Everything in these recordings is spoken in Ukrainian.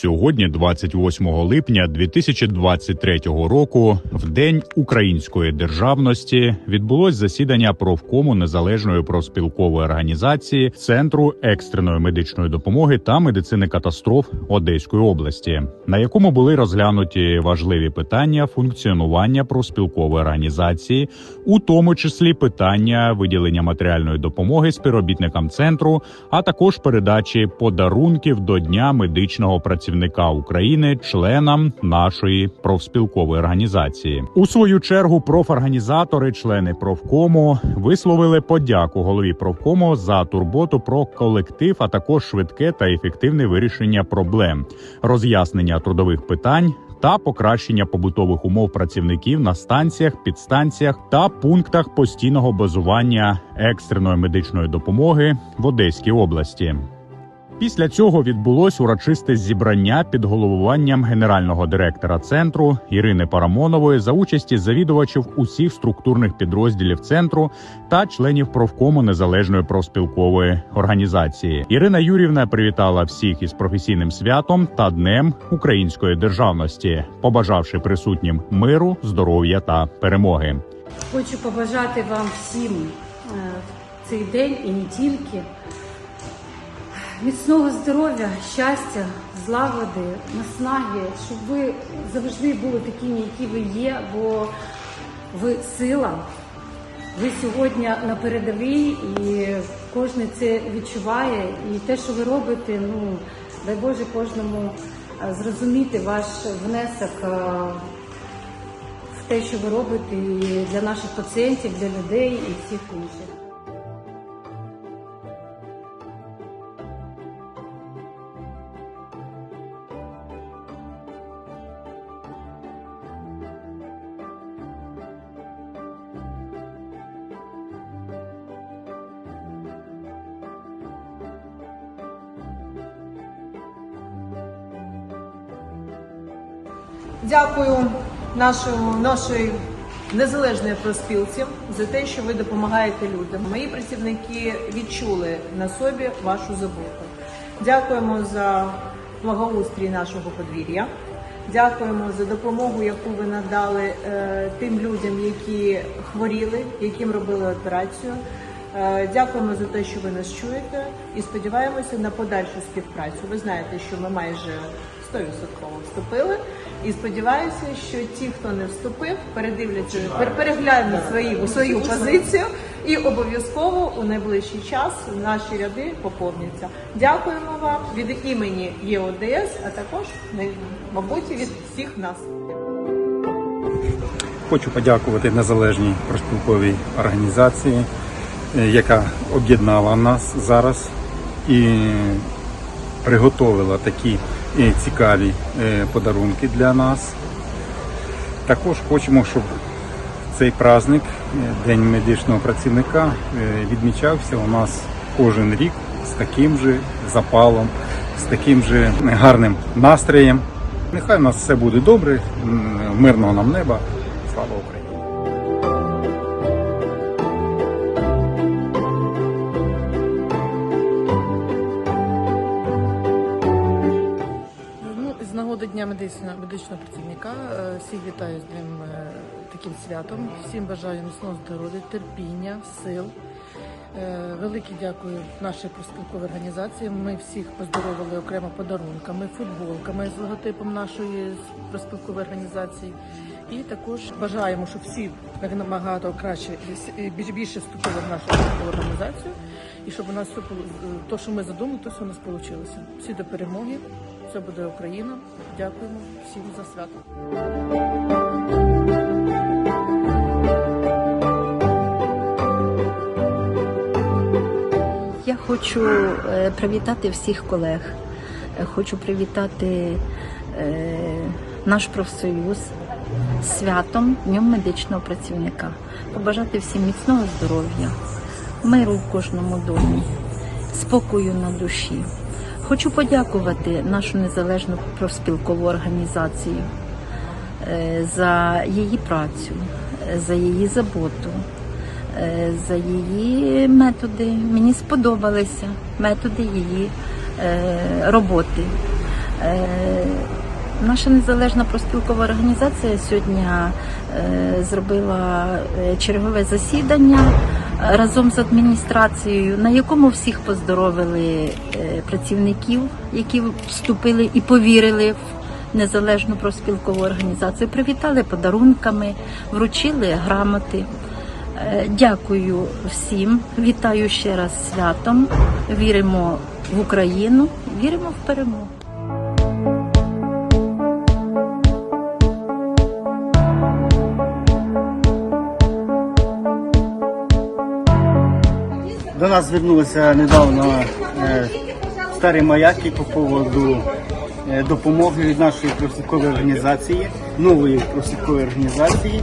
Сьогодні, 28 липня 2023 року, в день української державності, відбулось засідання профкому незалежної профспілкової організації Центру екстреної медичної допомоги та медицини катастроф Одеської області, на якому були розглянуті важливі питання функціонування профспілкової організації, у тому числі питання виділення матеріальної допомоги співробітникам центру, а також передачі подарунків до Дня медичного працівника України членам нашої профспілкової організації. У свою чергу профорганізатори, члени профкому, висловили подяку голові профкому за турботу про колектив, а також швидке та ефективне вирішення проблем, роз'яснення трудових питань. Та покращення побутових умов працівників на станціях, підстанціях та пунктах постійного базування екстреної медичної допомоги в Одеській області. Після цього відбулось урочисте зібрання під головуванням генерального директора центру Ірини Парамонової за участі завідувачів усіх структурних підрозділів центру та членів профкому незалежної профспілкової організації. Ірина Юрівна привітала всіх із професійним святом та днем української державності, побажавши присутнім миру, здоров'я та перемоги. Хочу побажати вам всім е, цей день і не тільки міцного здоров'я, щастя, злагоди, наснаги, щоб ви завжди були такими, які ви є, бо ви сила. Ви сьогодні на передовій і кожен це відчуває. І те, що ви робите, ну дай Боже кожному е, зрозуміти ваш внесок е, в те, що ви робите і для наших пацієнтів, для людей і всіх інших. Дякую нашому, нашій незалежній проспілці за те, що ви допомагаєте людям. Мої працівники відчули на собі вашу заботу. Дякуємо за благоустрій нашого подвір'я. Дякуємо за допомогу, яку ви надали е, тим людям, які хворіли, яким робили операцію. Е, Дякуємо за те, що ви нас чуєте, і сподіваємося на подальшу співпрацю. Ви знаєте, що ми майже 100% вступили. І сподіваюся, що ті, хто не вступив, передивляться, пер- переглянуть свої, свою позицію і обов'язково у найближчий час наші ряди поповняться. Дякуємо вам від імені ЄОДС, а також, мабуть, від всіх нас. Хочу подякувати незалежній проспілковій організації, е, яка об'єднала нас зараз і приготовила такі цікаві е, подарунки для нас. Також хочемо, щоб цей праздник, е, День медичного працівника, е, відмічався у нас кожен рік з таким же запалом, з таким же гарним настроєм. Нехай у нас все буде добре, мирного нам неба. Слава Україні! Дня медичного, працівника е, всіх вітаю з ним е, таким святом. Всім бажаю міцного здоров'я, терпіння, сил. Е, Велике дякую нашій профспілковій організації. Ми всіх поздоровили окремо подарунками, футболками з логотипом нашої профспілкової організації. І також бажаємо, щоб всі як краще і більше вступили в нашу організацію, і щоб у нас все то, що ми задумали, то все у нас вийшло. Всі до перемоги. Це буде Україна. Дякуємо всім за свято. Я хочу е, привітати всіх колег. Е, Хочу привітати е, наш профсоюз святом Днем медичного працівника. Побажати всім міцного здоров'я, миру в кожному домі, спокою на душі. Хочу подякувати нашу незалежну профспілкову організацію е, за її працю, е, за її заботу, е, за її методи. Мені сподобалися методи її роботи. Наша незалежна проспілкова організація сьогодні зробила чергове засідання разом з адміністрацією, на якому всіх поздоровили е, працівників, які вступили і повірили в незалежну проспілкову організацію. Привітали подарунками, вручили грамоти. Е, Дякую всім, вітаю ще раз святом. Віримо в Україну, віримо в перемогу. До нас звернулися недавно е, старі маяки по поводу е, допомоги від нашої профспілкової організації, нової профспілкової організації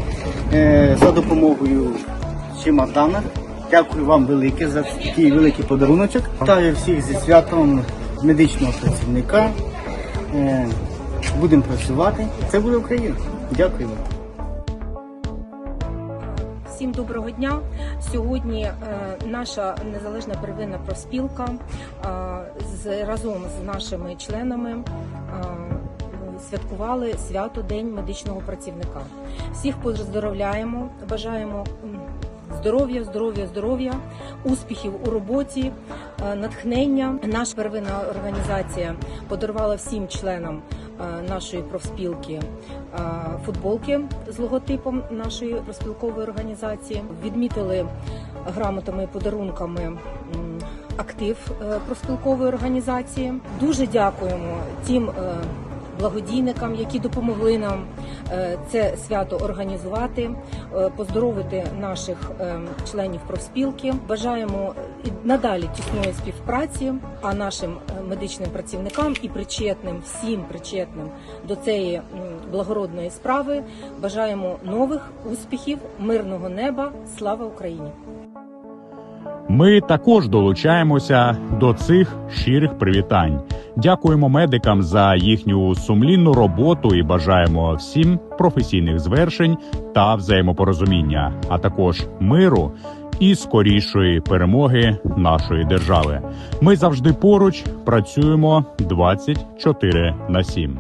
е, за допомогою чемодана. Дякую вам велике за такий великий подаруночок. Вітаю всіх зі святом медичного працівника. Е, Будемо працювати. Це буде Україна. Дякую вам. Всім доброго дня. Сьогодні е, наша незалежна первинна профспілка е, разом з нашими членами е, святкували свято День медичного працівника. Всіх поздоровляємо, бажаємо здоров'я, здоров'я, здоров'я, успіхів у роботі, натхнення. Наша первинна організація подарувала всім членам нашої профспілки е, футболки з логотипом нашої профспілкової організації. Відмітили грамотами і подарунками актив е, профспілкової організації. Дуже дякуємо тим. е, Благодійникам, які допомогли нам е, це свято організувати, е, поздоровити наших е, членів профспілки. Бажаємо і надалі тісної співпраці, а нашим е, медичним працівникам і причетним, всім причетним до цієї благородної справи. Бажаємо нових успіхів, мирного неба. Слава Україні! Ми також долучаємося до цих щирих привітань. Дякуємо медикам за їхню сумлінну роботу і бажаємо всім професійних звершень та взаємопорозуміння, а також миру і скорішої перемоги нашої держави. Ми завжди поруч працюємо 24 на 7.